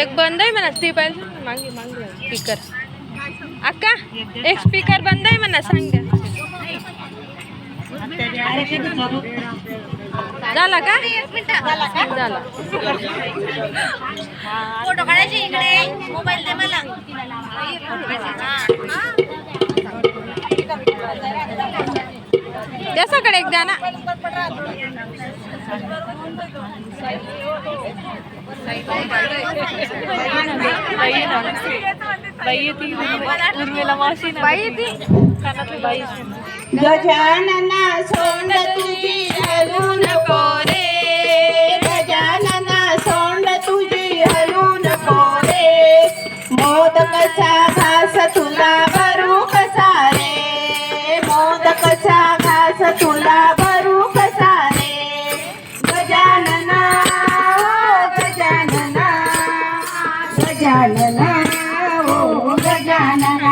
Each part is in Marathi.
एक बंद आहे म्हणा ती पण. मागे मागे. स्पीकर अक्का एक स्पीकर बंद आहे म्हणा सांग. झाला का? झाला. फोटो काढायचे इकडे. मोबाईल दे मला. एक द्या ना. गजानना सोंड तुझी हलू नको रे गजानना सोंड तुझी हलू नको रे. मोदकचा भास तुला ಗಜಾನನ ಓ ಗಜಾನನ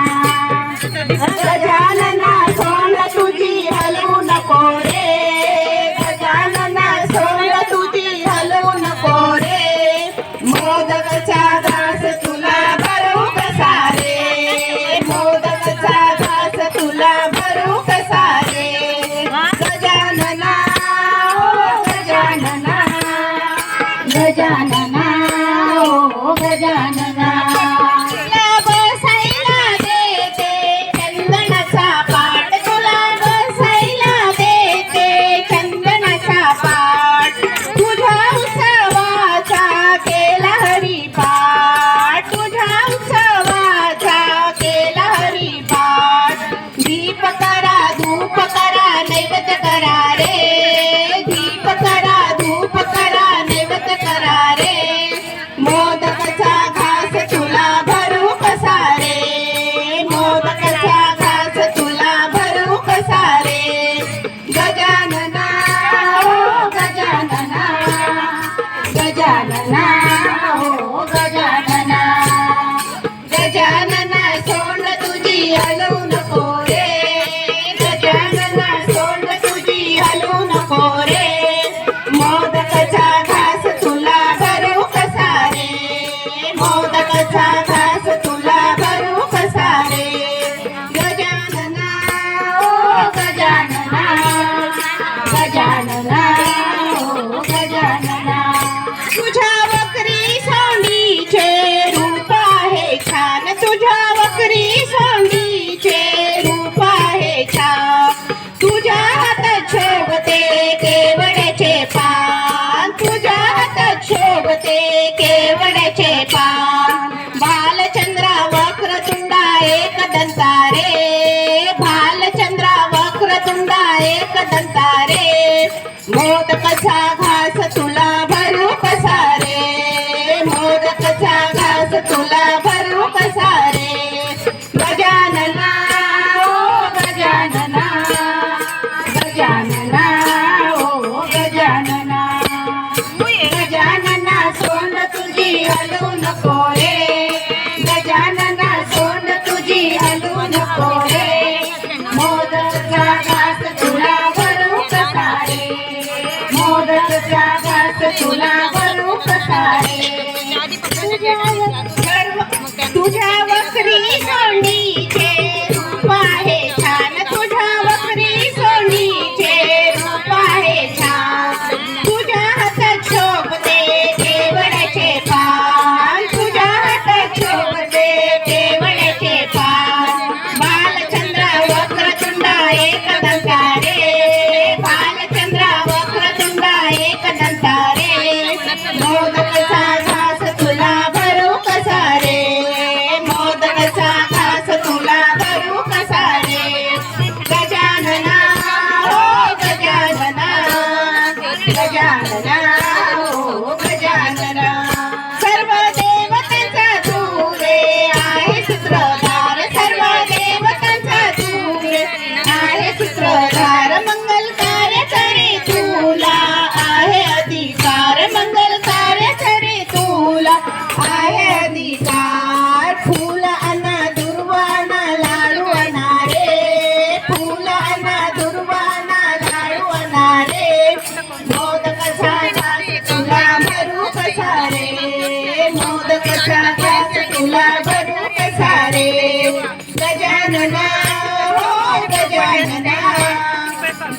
啥呀他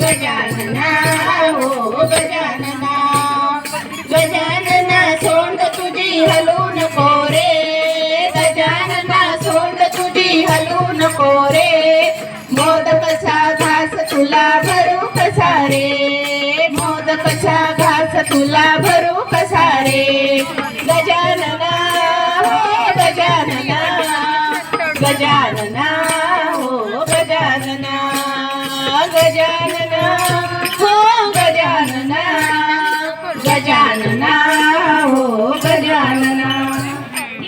गजानना हो गजानना गजानना सोंड तुझी हलू नको रे गजानना सोंड तुझी हलू नको रे मोदकचा घास तुला भरू कसा रे मोदकचा घास तुला भरू कसा रे गजानना गजानना